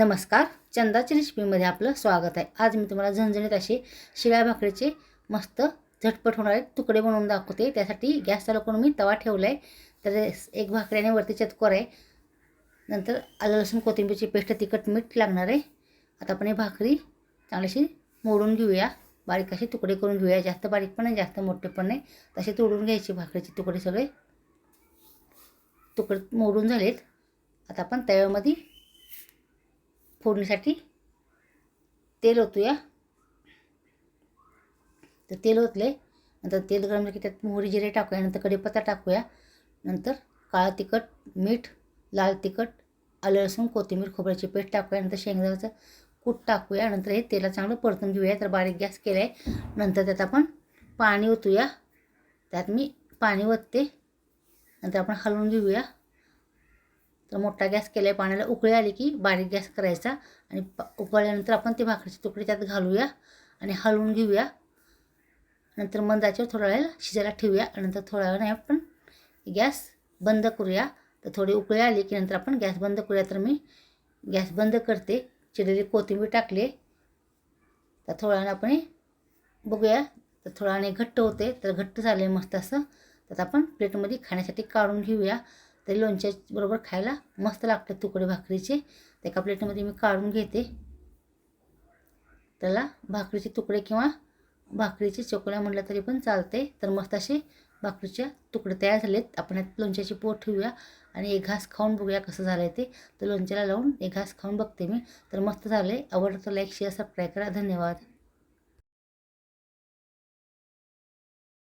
नमस्कार चंदाच्या रेसिपीमध्ये आपलं स्वागत आहे. आज मी तुम्हाला झणझणीत असे शिळ्या भाकरीचे मस्त झटपट होणारे तुकडे बनवून दाखवते. त्यासाठी गॅस चालू करून मी तवा ठेवला आहे तर एक भाकऱ्याने वरती चतकोर आहे. नंतर आलं लसूण कोथिंबीरची पेस्ट तिखट मीठ लागणार आहे. आता आपण ही भाकरी चांगलीशी मोडून घेऊया. बारीक असे तुकडे करून घेऊया. जास्त बारीक पण नाही जास्त मोठे पण नाही. तसे तोडून घ्यायचे भाकरीचे तुकडे सगळे. तुकडे मोडून झालेत. आता आपण तव्यामध्ये फोडणीसाठी तेल ओतूया. तर तेल ओतले नंतर तेल गरम झालं की त्यात मोहरी जिरे टाकूया नंतर कढीपत्ता टाकूया नंतर काळा तिखट मीठ लाल तिखट आलं लसूण कोथिंबीर खोबऱ्याची पेस्ट टाकूया नंतर शेंगदाण्याचं कूट टाकूया नंतर हे तेला चांगलं परतून घेऊया तर बारीक गॅस केला आहे नंतर त्यात आपण पाणी ओतूया. त्यात मी पाणी ओतते. नंतर आपण हलवून घेऊया. तर मोठा गॅस केला पाण्याला उकळी आली की बारीक गॅस करायचा आणि प उकळल्यानंतर आपण ते भाकरीचे तुकडे त्यात घालूया आणि हलवून घेऊया. नंतर मंदाच्यावर थोड्या वेळेला शिजायला ठेवूया नंतर थोड्या वेळाने आपण गॅस बंद करूया. तर थोडी उकळी आली की नंतर आपण गॅस बंद करूया. तर मी गॅस बंद करते. चिरलेली कोथिंबीर टाकली. तर थोड्या वेळाने आपण बघूया. तर थोड्या वेळाने घट्ट होते तर घट्ट झाले मस्त असं. तर आपण प्लेटमध्ये खाण्यासाठी काढून घेऊया. ते लोणच्या बरोबर खायला मस्त लागतात तुकडे भाकरीचे. तर एका प्लेटमध्ये मी काढून घेते. त्याला भाकरीचे तुकडे किंवा भाकरीचे चोकड्या म्हटलं तरी पण चालते. तर मस्त असे भाकरीच्या तुकडे तयार झालेत. आपण यात लोणच्याची पोट ठेवूया आणि एक घास खाऊन बघूया कसं झालं आहे ते. तर लोणच्याला लावून एक घास खाऊन बघते मी. तर मस्त झालं आहे आवडतं लाईक शेअर सबस्क्राईब करा. धन्यवाद.